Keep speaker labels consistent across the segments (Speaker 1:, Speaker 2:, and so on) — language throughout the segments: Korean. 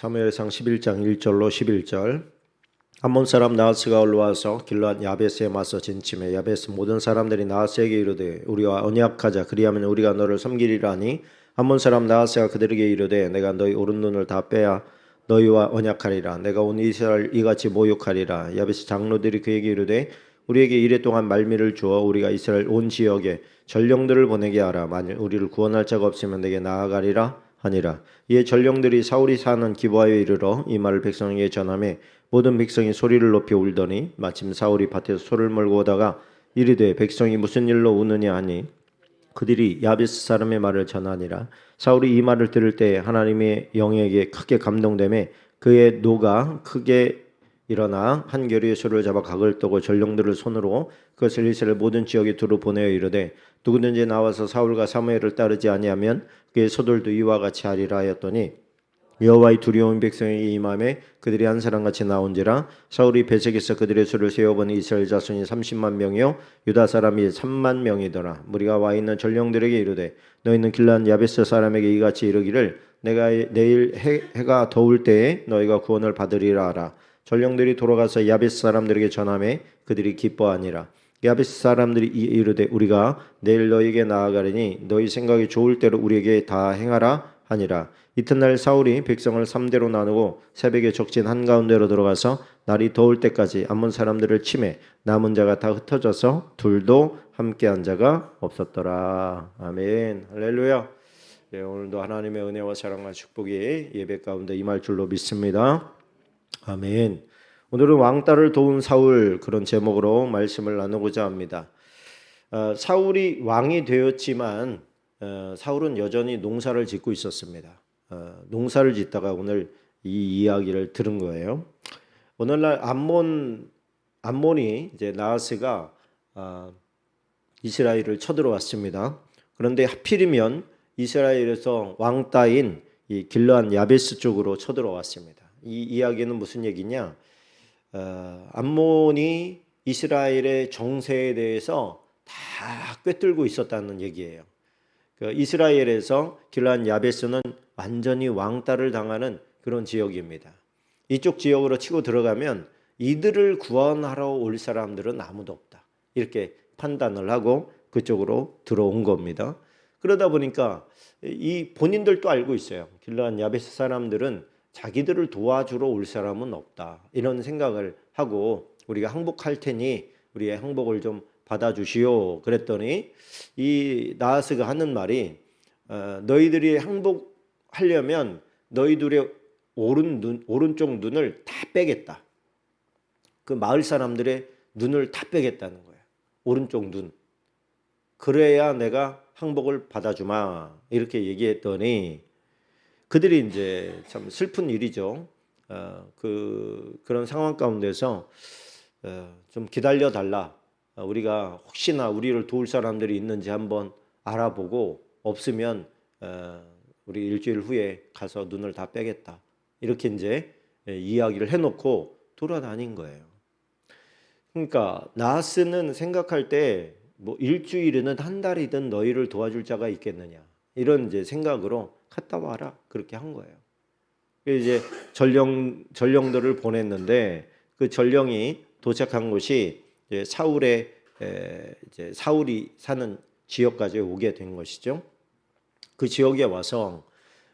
Speaker 1: 사무엘상 11장 1절로 11절. 암몬 사람 나하스가 올라와서 길앗 야베스에 맞서 진침해 야베스 모든 사람들이 나하스에게 이르되 우리와 언약하자. 그리하면 우리가 너를 섬기리라니. 암몬 사람 나하스가 그들에게 이르되 내가 너희 오른 눈을 다 빼야 너희와 언약하리라. 내가 온 이스라엘 이같이 모욕하리라. 야베스 장로들이 그에게 이르되 우리에게 이래 동안 말미를 주어 우리가 이스라엘 온 지역에 전령들을 보내게 하라. 만일 우리를 구원할 자가 없으면 내게 나아가리라 하니라. 이에 전령들이 사울이 사는 기부하여 이르러 이 말을 백성에게 전하매 모든 백성이 소리를 높여 울더니 마침 사울이 밭에서 소를 몰고 오다가 이르되 백성이 무슨 일로 우느냐 하니? 그들이 야베스 사람의 말을 전하니라. 사울이 이 말을 들을 때 하나님의 영에게 크게 감동됨에 그의 노가 크게 일어나 한 결의의 소를 잡아 각을 떠고 전령들을 손으로 그것을 이스라엘 모든 지역에 두루 보내어 이르되 누구든지 나와서 사울과 사무엘을 따르지 아니하면 그의 소들도 이와 같이 하리라 하였더니 여호와의 두려운 백성에게 임함에 그들이 한 사람같이 나온지라 사울이 배색에서 그들의 수를 세어보니 이스라엘 자손이 30만 명이요 유다 사람이 3만 명이더라. 무리가 와 있는 전령들에게 이르되 너희는 길란 야베스 사람에게 이같이 이르기를 내가 내일 해, 해가 더울 때에 너희가 구원을 받으리라 하라 전령들이 돌아가서 야베스 사람들에게 전함에 그들이 기뻐하니라. 야베스 사람들이 이- 이르되 우리가 내일 너희에게 나아가리니 너희 생각이 좋을 대로 우리에게 다 행하라 하니라. 이튿날 사울이 백성을 삼대로 나누고 새벽에 적진 한가운데로 들어가서 날이 더울 때까지 암몬 사람들을 치매 남은 자가 다 흩어져서 둘도 함께한 자가 없었더라. 아멘. 할렐루야. 예, 오늘도 하나님의 은혜와 사랑과 축복이 예배 가운데 임할 줄로 믿습니다 아멘. 오늘은 왕따를 도운 사울 그런 제목으로 말씀을 나누고자 합니다. 어, 사울이 왕이 되었지만 어, 사울은 여전히 농사를 짓고 있었습니다. 어, 농사를 짓다가 오늘 이 이야기를 들은 거예요. 오늘날 암몬 암몬이 이제 나하스가 아, 이스라엘을 쳐들어왔습니다. 그런데 하필이면 이스라엘에서 왕따인 이 길르한 야베스 쪽으로 쳐들어왔습니다. 이 이야기는 무슨 얘기냐? 어, 암몬이 이스라엘의 정세에 대해서 다 꿰뚫고 있었다는 얘기예요. 그 이스라엘에서 길란 야베스는 완전히 왕따를 당하는 그런 지역입니다. 이쪽 지역으로 치고 들어가면 이들을 구원하러 올 사람들은 아무도 없다. 이렇게 판단을 하고 그쪽으로 들어온 겁니다. 그러다 보니까 이 본인들도 알고 있어요. 길란 야베스 사람들은 자기들을 도와주러 올 사람은 없다. 이런 생각을 하고 우리가 항복할 테니 우리의 항복을 좀 받아주시오. 그랬더니 이 나하스가 하는 말이 어, 너희들이 항복하려면 너희들의 오른 눈, 오른쪽 눈을 다 빼겠다. 그 마을 사람들의 눈을 다 빼겠다는 거야. 오른쪽 눈. 그래야 내가 항복을 받아주마. 이렇게 얘기했더니 그들이 이제 참 슬픈 일이죠. 어, 그 그런 상황 가운데서 어, 좀 기다려 달라. 어, 우리가 혹시나 우리를 도울 사람들이 있는지 한번 알아보고 없으면 어, 우리 일주일 후에 가서 눈을 다 빼겠다. 이렇게 이제 예, 이야기를 해놓고 돌아다닌 거예요. 그러니까 나스는 생각할 때 뭐 일주일이든 한 달이든 너희를 도와줄 자가 있겠느냐 이런 이제 생각으로 갔다 와라 그렇게 한 거예요. 이제 전령 전령들을 보냈는데 그 전령이 도착한 곳이 이제 사울의 에, 이제 사울이 사는 지역까지 오게 된 것이죠. 그 지역에 와서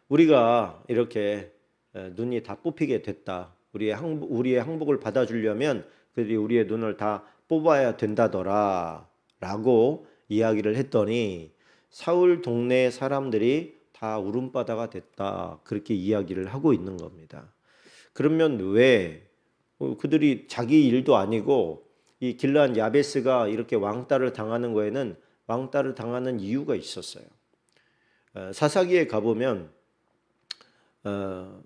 Speaker 1: 우리가 이렇게 에, 눈이 다 뽑히게 됐다. 우리의 항복, 우리의 항복을 받아주려면 그들이 우리의 눈을 다 뽑아야 된다더라. 라고 이야기를 했더니 사울 동네 사람들이 다 울음바다가 됐다. 그렇게 이야기를 하고 있는 겁니다. 그러면 왜 어, 그들이 자기 일도 아니고 이 길란 야베스가 이렇게 왕따를 당하는 거에는 왕따를 당하는 이유가 있었어요. 어, 사사기에 가보면 어,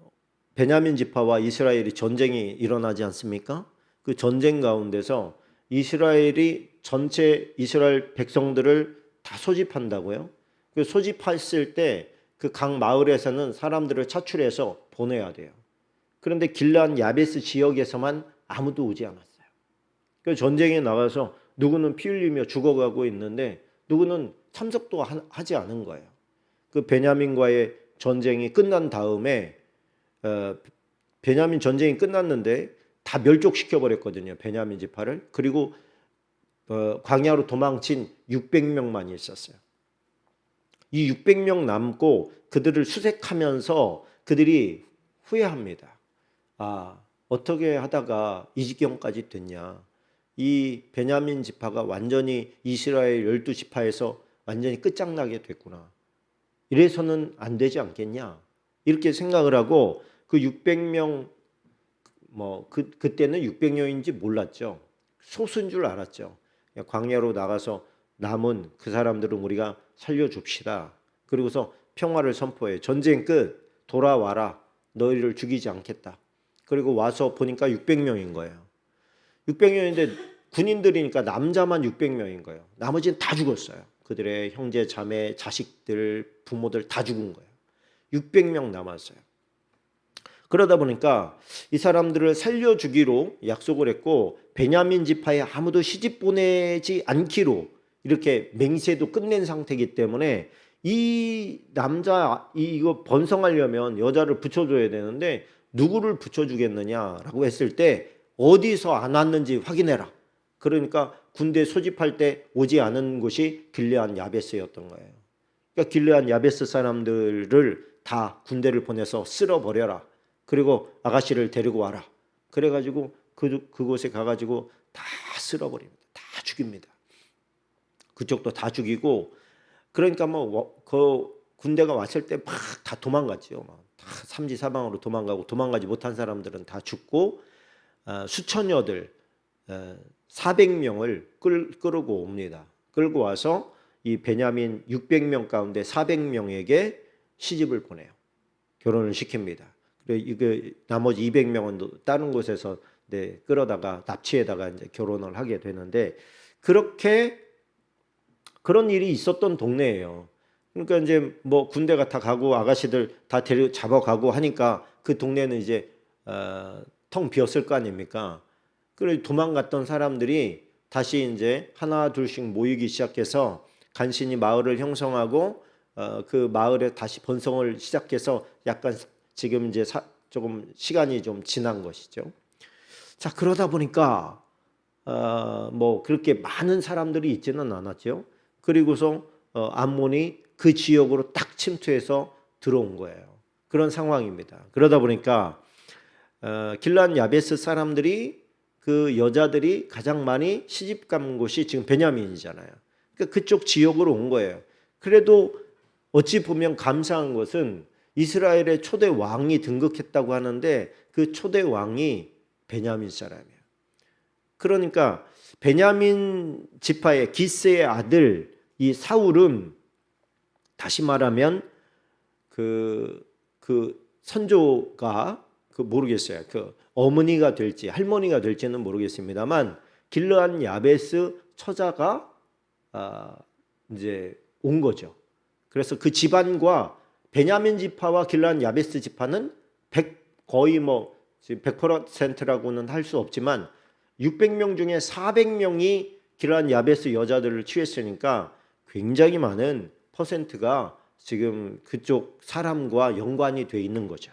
Speaker 1: 베냐민 지파와 이스라엘이 전쟁이 일어나지 않습니까? 그 전쟁 가운데서 이스라엘이 전체 이스라엘 백성들을 다 소집한다고요. 그 소집했을 때 그 각 마을에서는 사람들을 차출해서 보내야 돼요. 그런데 길란 야베스 지역에서만 아무도 오지 않았어요. 그 전쟁에 나가서 누구는 피 흘리며 죽어가고 있는데 누구는 참석도 하- 하지 않은 거예요. 그 베냐민과의 전쟁이 끝난 다음에 어, 베냐민 전쟁이 끝났는데 다 멸족시켜 버렸거든요. 베냐민 지파를. 그리고 어, 광야로 도망친 600명만이 있었어요. 이 600명 남고 그들을 수색하면서 그들이 후회합니다. 아, 어떻게 하다가 이 지경까지 됐냐. 이 베냐민 지파가 완전히 이스라엘 12지파에서 완전히 끝장나게 됐구나. 이래서는 안 되지 않겠냐. 이렇게 생각을 하고 그 600명 뭐 그, 그때는 600명인지 몰랐죠. 소수인 줄 알았죠. 광야로 나가서 남은 그 사람들은 우리가 살려줍시다. 그리고서 평화를 선포해. 전쟁 끝. 돌아와라. 너희를 죽이지 않겠다. 그리고 와서 보니까 600명인 거예요. 600명인데 군인들이니까 남자만 600명인 거예요. 나머지는 다 죽었어요. 그들의 형제, 자매, 자식들, 부모들 다 죽은 거예요. 600명 남았어요. 그러다 보니까 이 사람들을 살려주기로 약속을 했고 베냐민 지파에 아무도 시집 보내지 않기로 이렇게 맹세도 끝낸 상태이기 때문에 이 남자 이- 이거 번성하려면 여자를 붙여줘야 되는데 누구를 붙여주겠느냐라고 했을 때 어디서 안 왔는지 확인해라. 그러니까 군대 소집할 때 오지 않은 곳이 길레안 야베스였던 거예요. 그러니까 길레안 야베스 사람들을 다 군대를 보내서 쓸어버려라. 그리고 아가씨를 데리고 와라. 그래가지고 그 그곳에 가가지고 다 쓸어버립니다. 다 죽입니다. 그쪽도 다 죽이고 그러니까 뭐 그 군대가 왔을 때 막 다 도망갔지요. 막 다 삼지 사방으로 도망가고 도망가지 못한 사람들은 다 죽고 어, 수천여들 어, 400명을 끌, 끌고 옵니다. 끌고 와서 이 베냐민 600명 가운데 400명에게 시집을 보내요. 결혼을 시킵니다. 그리고 이거 나머지 200명은 다른 곳에서 네, 끌어다가 납치에다가 이제 결혼을 하게 되는데 그렇게 그런 일이 있었던 동네예요. 그러니까 이제 뭐 군대가 다 가고 아가씨들 다 데려 잡아가고 하니까 그 동네는 이제 어, 텅 비었을 거 아닙니까? 그래 도망갔던 사람들이 다시 이제 하나 둘씩 모이기 시작해서 간신히 마을을 형성하고 어, 그 마을에 다시 번성을 시작해서 약간 지금 이제 사, 조금 시간이 좀 지난 것이죠. 자 그러다 보니까 어, 뭐 그렇게 많은 사람들이 있지는 않았죠. 그리고서 어, 암몬이 그 지역으로 딱 침투해서 들어온 거예요. 그런 상황입니다. 그러다 보니까 어, 길란 야베스 사람들이 그 여자들이 가장 많이 시집 간 곳이 지금 베냐민이잖아요. 그러니까 그쪽 지역으로 온 거예요. 그래도 어찌 보면 감사한 것은 이스라엘의 초대 왕이 등극했다고 하는데 그 초대 왕이 베냐민 사람이에요. 그러니까 베냐민 지파의 기스의 아들 이 사울은 다시 말하면 그, 그 선조가 그 모르겠어요. 그 어머니가 될지 할머니가 될지는 모르겠습니다만 길르한 야베스 처자가 아, 이제 온 거죠. 그래서 그 집안과 베냐민 지파와 길르한 야베스 지파는 100 거의 뭐 100%라고는 할 수 없지만 600명 중에 400명이 길르한 야베스 여자들을 취했으니까 굉장히 많은 퍼센트가 지금 그쪽 사람과 연관이 돼 있는 거죠.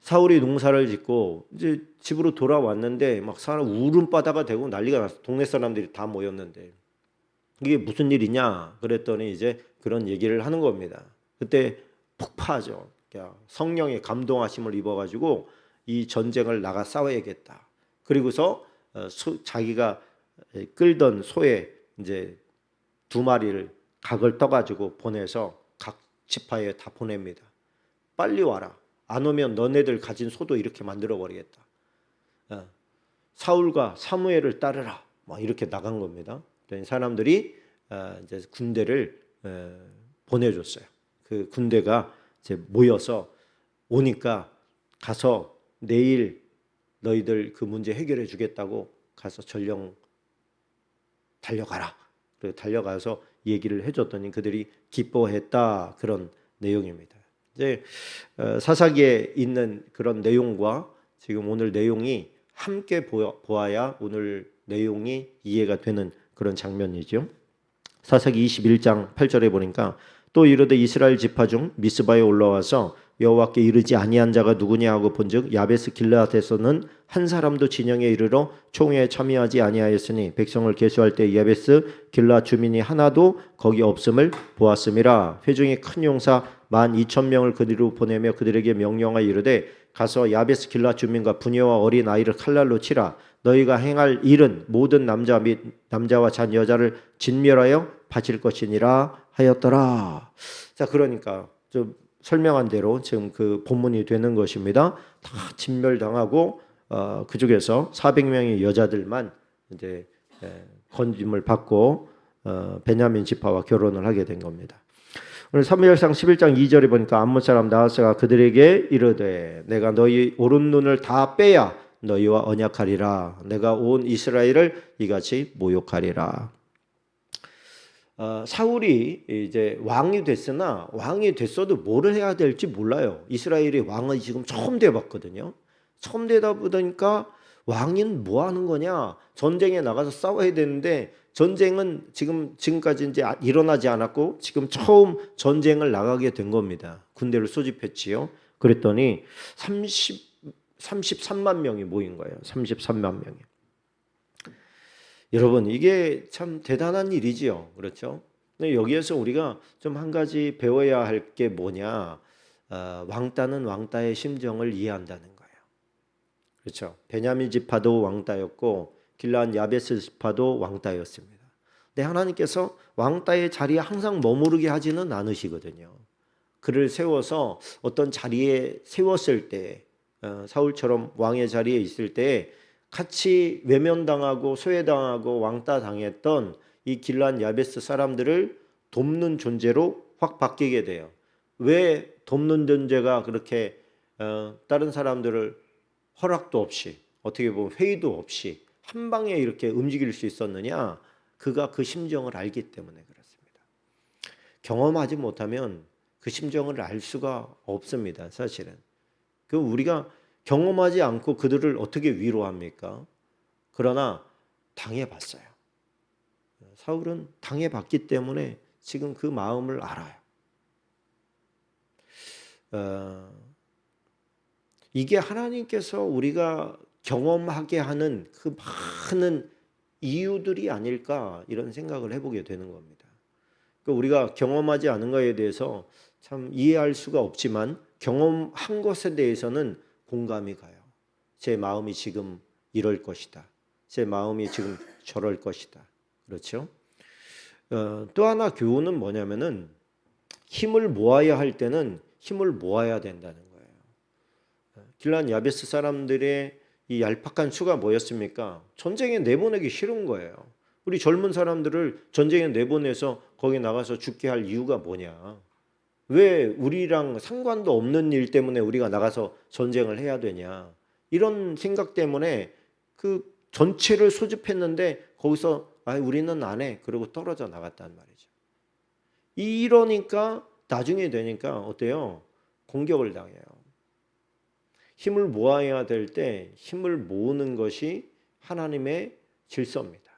Speaker 1: 사울이 농사를 짓고 이제 집으로 돌아왔는데 막 사람 울음바다가 되고 난리가 났어. 동네 사람들이 다 모였는데 이게 무슨 일이냐? 그랬더니 이제 그런 얘기를 하는 겁니다. 그때 폭파하죠. 그러니까 성령의 감동하심을 입어가지고 이 전쟁을 나가 싸워야겠다. 그리고서 어, 소, 자기가 끌던 소에 이제 두 마리를 각을 떠가지고 보내서 각 지파에 다 보냅니다. 빨리 와라. 안 오면 너네들 가진 소도 이렇게 만들어 버리겠다. 어. 사울과 사무엘을 따르라. 막 이렇게 나간 겁니다. 사람들이 어, 이제 군대를 어, 보내줬어요. 그 군대가 이제 모여서 오니까 가서 내일 너희들 그 문제 해결해 주겠다고 가서 전령 달려가라. 그리고 달려가서 얘기를 해줬더니 그들이 기뻐했다 그런 내용입니다. 이제 어, 사사기에 있는 그런 내용과 지금 오늘 내용이 함께 보아야 오늘 내용이 이해가 되는 그런 장면이죠. 사사기 21장 8절에 보니까 또 이르되 이스라엘 지파 중 미스바에 올라와서 여호와께 이르지 아니한 자가 누구냐 하고 본즉 야베스 길라앗에서는 한 사람도 진영에 이르러 총회에 참여하지 아니하였으니 백성을 계수할 때 야베스 길라앗 주민이 하나도 거기 없음을 보았음이라 회중이 큰 용사 만 이천 명을 그리로 보내며 그들에게 명령하여 이르되 가서 야베스 길라앗 주민과 부녀와 어린 아이를 칼날로 치라 너희가 행할 일은 모든 남자 및 남자와 잔 여자를 진멸하여 바칠 것이니라 하였더라. 자, 그러니까 좀 설명한 대로 지금 그 본문이 되는 것입니다. 다 진멸당하고 어, 그 중에서 400명의 여자들만 이제 에, 건짐을 받고 어, 베냐민 지파와 결혼을 하게 된 겁니다. 오늘 사무엘상 11장 2절에 보니까 암몬 사람 나하스가 그들에게 이르되 내가 너희 오른 눈을 다 빼야 너희와 언약하리라 내가 온 이스라엘을 이같이 모욕하리라. 어, 사울이 이제 왕이 됐으나 왕이 됐어도 뭐를 해야 될지 몰라요. 이스라엘이 왕이 지금 처음 돼봤거든요. 처음 되다 보니까 왕인 뭐 하는 거냐? 전쟁에 나가서 싸워야 되는데 전쟁은 지금 지금까지 이제 아- 일어나지 않았고 지금 처음 전쟁을 나가게 된 겁니다. 군대를 소집했지요. 그랬더니 30 33만 명이 모인 거예요. 33만 명이. 여러분 이게 참 대단한 일이지요. 그렇죠? 여기에서 우리가 좀 한 가지 배워야 할 게 뭐냐? 어, 왕따는 왕따의 심정을 이해한다는 거예요. 그렇죠? 베냐민 지파도 왕따였고 길란 야베스 지파도 왕따였습니다. 근데 하나님께서 왕따의 자리에 항상 머무르게 하지는 않으시거든요. 그를 세워서 어떤 자리에 세웠을 때 어, 사울처럼 왕의 자리에 있을 때 같이 외면당하고 소외당하고 왕따 당했던 이 길란 야베스 사람들을 돕는 존재로 확 바뀌게 돼요. 왜 돕는 존재가 그렇게 어, 다른 사람들을 허락도 없이 어떻게 보면 회의도 없이 한 방에 이렇게 움직일 수 있었느냐? 그가 그 심정을 알기 때문에 그렇습니다. 경험하지 못하면 그 심정을 알 수가 없습니다. 사실은. 그 우리가 경험하지 않고 그들을 어떻게 위로합니까? 그러나 당해봤어요. 사울은 당해봤기 때문에 지금 그 마음을 알아요. 어, 이게 하나님께서 우리가 경험하게 하는 그 많은 이유들이 아닐까 이런 생각을 해보게 되는 겁니다. 그 우리가 경험하지 않은 것에 대해서 참 이해할 수가 없지만 경험한 것에 대해서는 공감이 가요. 제 마음이 지금 이럴 것이다. 제 마음이 지금 저럴 것이다. 그렇죠? 어, 또 하나 교훈은 뭐냐면은 힘을 모아야 할 때는 힘을 모아야 된다는 거예요. 어, 길란 야베스 사람들의 이 얄팍한 수가 뭐였습니까? 전쟁에 내보내기 싫은 거예요. 우리 젊은 사람들을 전쟁에 내보내서 거기 나가서 죽게 할 이유가 뭐냐? 왜 우리랑 상관도 없는 일 때문에 우리가 나가서 전쟁을 해야 되냐? 이런 생각 때문에 그 전체를 소집했는데 거기서 아 우리는 안 해. 그러고 떨어져 나갔단 말이죠. 이러니까 나중에 되니까 어때요? 공격을 당해요. 힘을 모아야 될 때 힘을 모으는 것이 하나님의 질서입니다.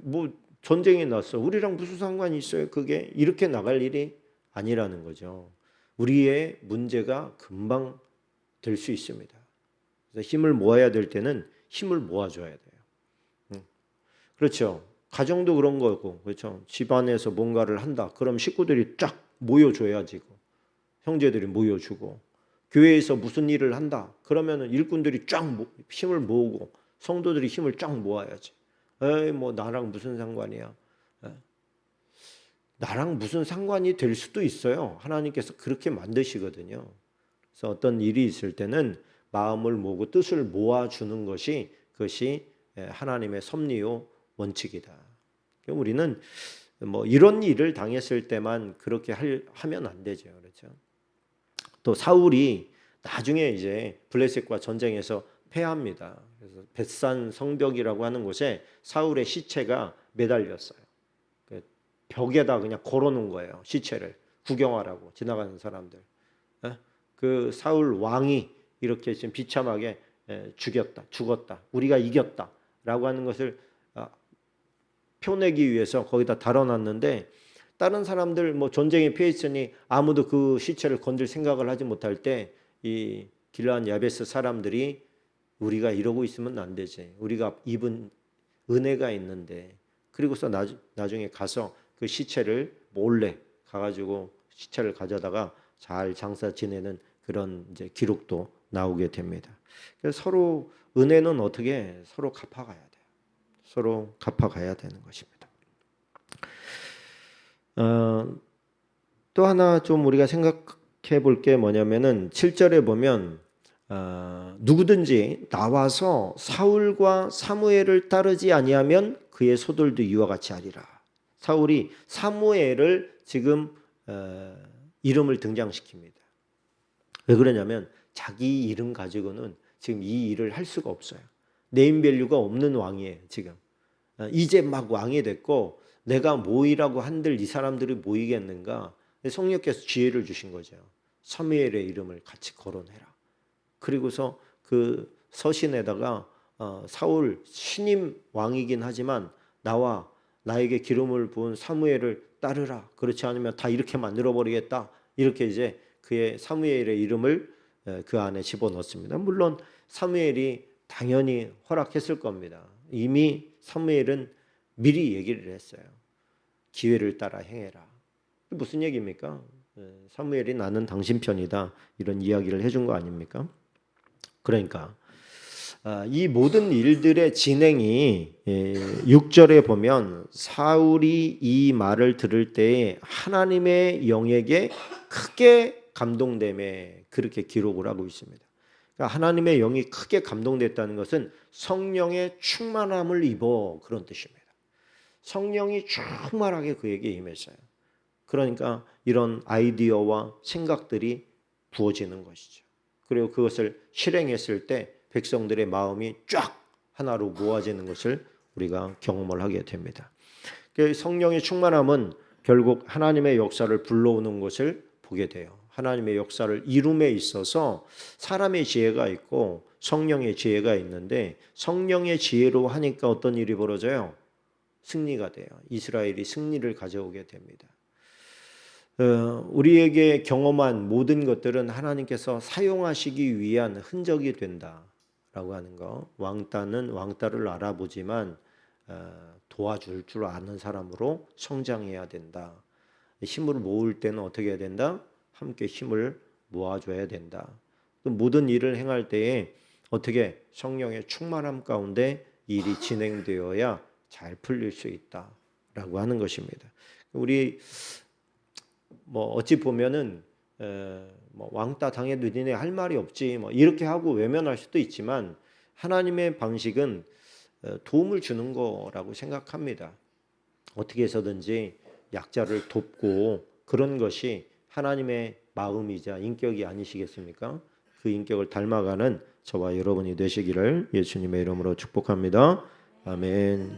Speaker 1: 뭐 전쟁이 났어. 우리랑 무슨 상관이 있어요? 그게 이렇게 나갈 일이 아니라는 거죠. 우리의 문제가 금방 될 수 있습니다. 그래서 힘을 모아야 될 때는 힘을 모아줘야 돼요. 음. 그렇죠. 가정도 그런 거고, 그렇죠. 집안에서 뭔가를 한다. 그럼 식구들이 쫙 모여줘야지. 형제들이 모여주고, 교회에서 무슨 일을 한다. 그러면은 일꾼들이 쫙 힘을 모으고, 성도들이 힘을 쫙 모아야지. 에이, 뭐 나랑 무슨 상관이야. 에? 나랑 무슨 상관이 될 수도 있어요. 하나님께서 그렇게 만드시거든요. 그래서 어떤 일이 있을 때는 마음을 모으고 뜻을 모아주는 것이 그것이 하나님의 섭리요 원칙이다. 우리는 뭐 이런 일을 당했을 때만 그렇게 할, 하면 안 되죠. 그렇죠? 또 사울이 나중에 이제 블레셋과 전쟁에서 패합니다. 그래서 벳산 성벽이라고 하는 곳에 사울의 시체가 매달렸어요. 그 벽에다 그냥 걸어놓은 거예요. 시체를 구경하라고 지나가는 사람들. 그 사울 왕이 이렇게 지금 비참하게 죽였다, 죽었다, 우리가 이겼다라고 하는 것을 아, 표내기 위해서 거기다 달아놨는데 다른 사람들 뭐 전쟁에 피해 있으니 아무도 그 시체를 건들 생각을 하지 못할 때 이 길라한 야베스 사람들이 우리가 이러고 있으면 안 되지. 우리가 입은 은혜가 있는데 그리고서 나, 나중에 가서 그 시체를 몰래 가가지고 시체를 가져다가 잘 장사 지내는 그런 이제 기록도 나오게 됩니다. 그래서 서로 은혜는 어떻게 서로 갚아가야 돼요. 서로 갚아가야 되는 것입니다. 어, 또 하나 좀 우리가 생각해 볼 게 뭐냐면은 7절에 보면 어, 누구든지 나와서 사울과 사무엘을 따르지 아니하면 그의 소들도 이와 같이 하리라. 사울이 사무엘을 지금 어, 이름을 등장시킵니다. 왜 그러냐면 자기 이름 가지고는 지금 이 일을 할 수가 없어요. 네임밸류가 없는 왕이에요, 지금. 어, 이제 막 왕이 됐고 내가 모이라고 한들 이 사람들이 모이겠는가? 성령께서 지혜를 주신 거죠. 사무엘의 이름을 같이 거론해라. 그리고서 그 서신에다가 어, 사울 신임 왕이긴 하지만 나와 나에게 기름을 부은 사무엘을 따르라. 그렇지 않으면 다 이렇게 만들어 버리겠다. 이렇게 이제 그의 사무엘의 이름을 에, 그 안에 집어넣습니다. 물론 사무엘이 당연히 허락했을 겁니다. 이미 사무엘은 미리 얘기를 했어요. 기회를 따라 행해라. 무슨 얘기입니까? 에, 사무엘이 나는 당신 편이다. 이런 이야기를 해준 거 아닙니까? 그러니까 아, 이 모든 일들의 진행이 6절에 보면 사울이 이 말을 들을 때 하나님의 영에게 크게 감동됨에 그렇게 기록을 하고 있습니다. 그러니까 하나님의 영이 크게 감동됐다는 것은 성령의 충만함을 입어 그런 뜻입니다. 성령이 충만하게 그에게 임했어요. 그러니까 이런 아이디어와 생각들이 부어지는 것이죠. 그리고 그것을 실행했을 때 백성들의 마음이 쫙 하나로 모아지는 것을 우리가 경험을 하게 됩니다. 그 성령의 충만함은 결국 하나님의 역사를 불러오는 것을 보게 돼요. 하나님의 역사를 이룸에 있어서 사람의 지혜가 있고 성령의 지혜가 있는데 성령의 지혜로 하니까 어떤 일이 벌어져요? 승리가 돼요. 이스라엘이 승리를 가져오게 됩니다. 어, 우리에게 경험한 모든 것들은 하나님께서 사용하시기 위한 흔적이 된다라고 하는 거. 왕따는 왕따를 알아보지만 어, 도와줄 줄 아는 사람으로 성장해야 된다. 힘을 모을 때는 어떻게 해야 된다? 함께 힘을 모아줘야 된다. 또 모든 일을 행할 때에 어떻게 성령의 충만함 가운데 일이 진행되어야 잘 풀릴 수 있다라고 하는 것입니다. 우리 뭐 어찌 보면은 에, 뭐 왕따 당해도 니네 할 말이 없지 뭐 이렇게 하고 외면할 수도 있지만 하나님의 방식은 에, 도움을 주는 거라고 생각합니다. 어떻게 해서든지 약자를 돕고 그런 것이 하나님의 마음이자 인격이 아니시겠습니까? 그 인격을 닮아가는 저와 여러분이 되시기를 예수님의 이름으로 축복합니다. 아멘.